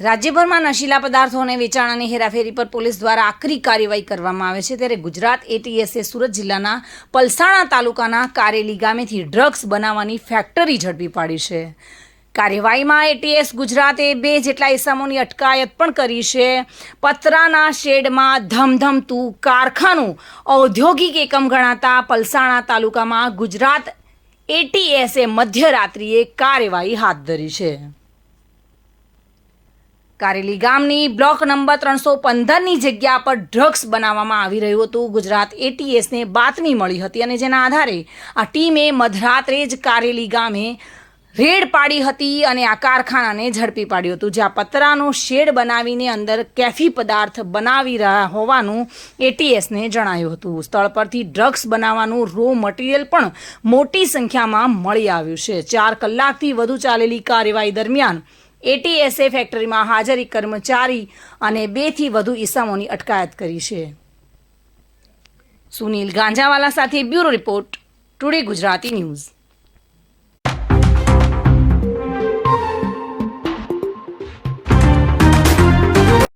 રાજ્યભરમાં નશીલા પદાર્થો અને વેચાણ અને હેરાફેરી પર પોલીસ દ્વારા આકરી કાર્યવાહી કરવામાં આવે છે ત્યારે ગુજરાત એટીએસે સુરત જિલ્લાના પલસાણા તાલુકાના કારેલી ગામેથી ડ્રગ્સ બનાવવાની ફેક્ટરી ઝડપી પાડી છે. કાર્યવાહીમાં એટીએસ ગુજરાતે બે જેટલા ઇસમોની અટકાયત પણ કરી છે. પતરાના શેડમાં ધમધમતું કારખાનું ઔદ્યોગિક એકમ ગણાતા પલસાણા તાલુકામાં ગુજરાત એટીએસે મધ્યરાત્રિએ કાર્યવાહી હાથ ધરી છે. કારેલી ગામની બ્લોક નંબર ત્રણસો પંદરની જગ્યા પર ડ્રગ્સ બનાવવામાં આવી રહ્યું હતું. ગુજરાત એટીએસને બાતમી મળી હતી અને જેના આધારે આ ટીમે મધરાત્રે જ કારેલી ગામે રેડ પાડી હતી અને આ કારખાનાને ઝડપી પાડ્યું હતું. જ્યાં પતરાનો શેડ બનાવીને અંદર કેફી પદાર્થ બનાવી રહ્યા હોવાનું એટીએસને જણાયું હતું. સ્થળ પરથી ડ્રગ્સ બનાવવાનું રો મટીરિયલ પણ મોટી સંખ્યામાં મળી આવ્યું છે. ચાર કલાકથી વધુ ચાલેલી કાર્યવાહી દરમિયાન એટીએસે ફેક્ટરીમાં હાજરી કર્મચારી અને બેથી વધુ ઈસમોની અટકાયત કરી છે. સુનિલ ગાંજાવાલા સાથે bureau report, today Gujarati news.